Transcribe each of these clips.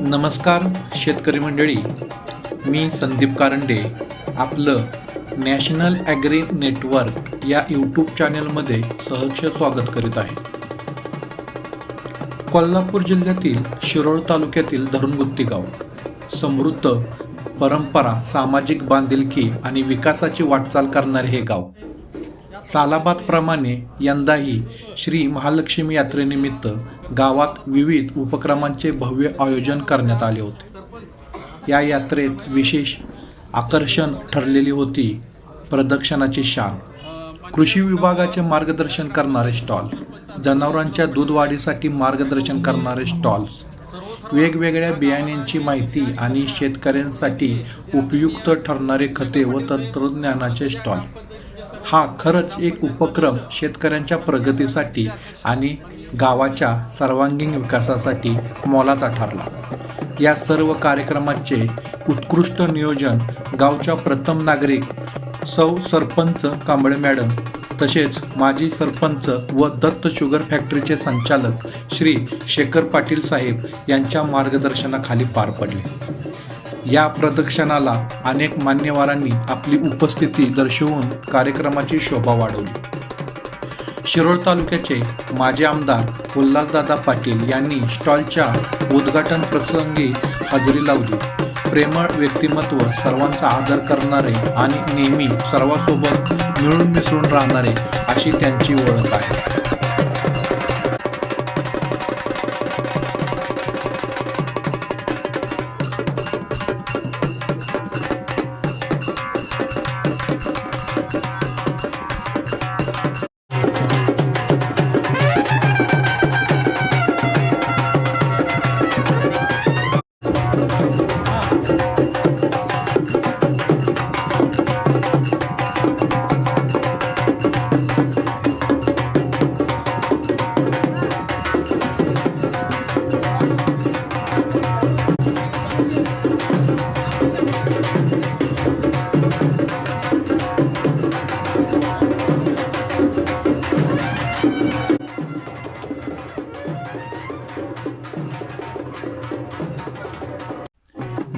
नमस्कार शेतकरी मंडळी. मी संदीप कारंडे. आपलं नॅशनल ॲग्री नेटवर्क या यूट्यूब चॅनलमध्ये सहर्ष स्वागत करीत आहे. कोल्हापूर जिल्ह्यातील शिरोळ तालुक्यातील धरणगुत्ती गाव. समृद्ध परंपरा सामाजिक बांधिलकी आणि विकासाची वाटचाल करणारे हे गाव. सालाबादप्रमाणे यंदाही श्री महालक्ष्मी यात्रेनिमित्त गावात विविध उपक्रमांचे भव्य आयोजन करण्यात आले होते. या यात्रेत विशेष आकर्षण ठरलेली होती प्रदक्षणाची शान. कृषी विभागाचे मार्गदर्शन करणारे स्टॉल जनावरांच्या दूध वाढीसाठी मार्गदर्शन करणारे स्टॉल्स वेगवेगळ्या बियाण्यांची माहिती आणि शेतकऱ्यांसाठी उपयुक्त ठरणारे खते व तंत्रज्ञानाचे स्टॉल. हा खरंच एक उपक्रम शेतकऱ्यांच्या प्रगतीसाठी आणि गावाच्या सर्वांगीण विकासासाठी मोलाचा ठरला. या सर्व कार्यक्रमाचे उत्कृष्ट नियोजन गावच्या प्रथम नागरिक सौ सरपंच कांबळे मॅडम तसेच माजी सरपंच व दत्त शुगर फॅक्टरीचे संचालक श्री शेखर पाटील साहेब यांच्या मार्गदर्शनाखाली पार पडले. या प्रदक्षिणाला अनेक मान्यवरांनी आपली उपस्थिती दर्शवून कार्यक्रमाची शोभा वाढवली. शिरोळ तालुक्याचे माजी आमदार उल्हासदादा पाटील यांनी स्टॉलच्या उद्घाटन प्रसंगी हजेरी लावली. प्रेमळ व्यक्तिमत्व सर्वांचा आदर करणारे आणि नेहमी सर्वांसोबत मिळून मिसळून राहणारे अशी त्यांची ओळख आहे.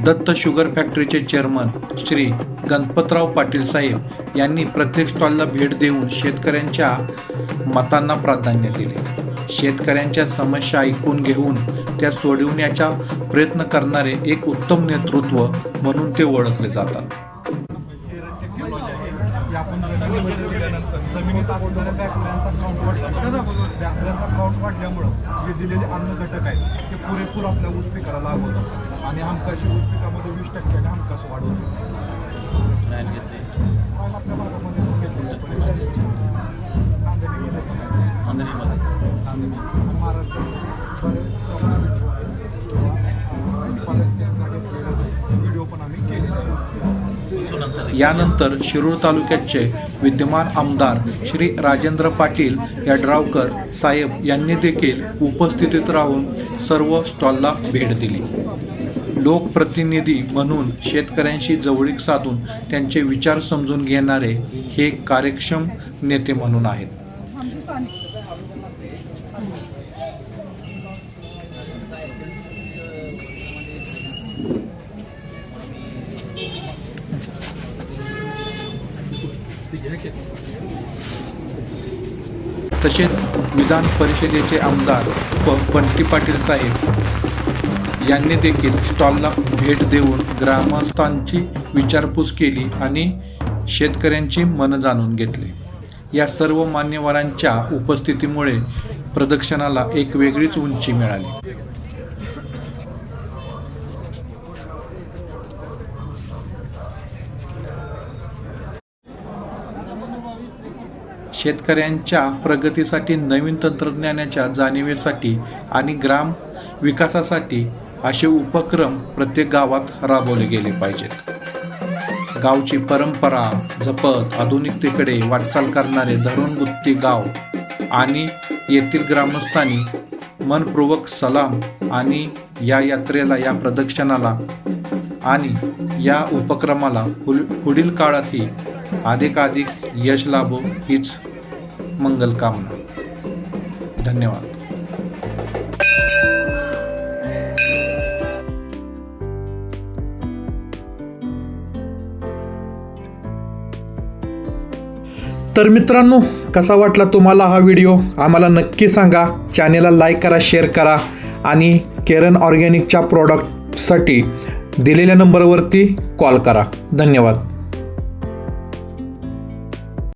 दत्त शुगर फॅक्टरीचे चेअरमन श्री गणपतराव पाटील साहेब यांनी प्रत्येक स्टॉलला भेट देऊन शेतकऱ्यांच्या मतांना प्राधान्य दिले. शेतकऱ्यांच्या समस्या ऐकून घेऊन त्या सोडवण्याचा प्रयत्न करणारे एक उत्तम नेतृत्व म्हणून ते ओळखले जातात. की आपण जमिनीत असणाऱ्या बॅक्टेरियांचा काउंट वाढला. बॅक्टेरियांचा काउंट वाढल्यामुळं जे दिलेले अन्न घटक आहेत ते पुरेपूर आपल्या ऊस पिकाला लागू होतात आणि हमकाशी ऊस पिकामध्ये वीस टक्क्याने हमकास वाढवतो पण यानंतर शिरूर तालुक्याचे विद्यमान आमदार श्री राजेंद्र पाटील यड्रावकर साहेब यांनी देखील उपस्थितीत राहून सर्व स्टॉलला भेट दिली. लोकप्रतिनिधी म्हणून शेतकऱ्यांशी जवळीक साधून त्यांचे विचार समजून घेणारे हे कार्यक्षम नेते म्हणून आहेत. तसेच विधान परिषदेचे आमदार प बंटी पाटील साहेब यांनी देखील स्टॉलला भेट देऊन ग्रामस्थांची विचारपूस केली आणि शेतकऱ्यांची मन जाणून घेतले. या सर्व मान्यवरांच्या उपस्थितीमुळे प्रदर्शनाला एक वेगळीच उंची मिळाली. शेतकऱ्यांच्या प्रगतीसाठी नवीन तंत्रज्ञानाच्या जाणीवेसाठी आणि ग्राम विकासासाठी असे उपक्रम प्रत्येक गावात राबवले गेले पाहिजेत. गावची परंपरा जपत आधुनिकतेकडे वाटचाल करणारे धरणगुत्ती गाव आणि येथील ग्रामस्थांनी मनपूर्वक सलाम आणि या यात्रेला या प्रदक्षिणाला आणि या उपक्रमाला पुढील काळातही अधिकाधिक यश लाभो हीच मंगल कामना. धन्यवाद. तर मित्रांनो कसा वाटला तुम्हाला हा व्हिडिओ? आम्हाला नक्की सांगा. चॅनेलला लाईक करा शेअर करा आणि केरन ऑर्गॅनिकच्या प्रॉडक्टसाठी दिलेल्या नंबरवरती कॉल करा. धन्यवाद.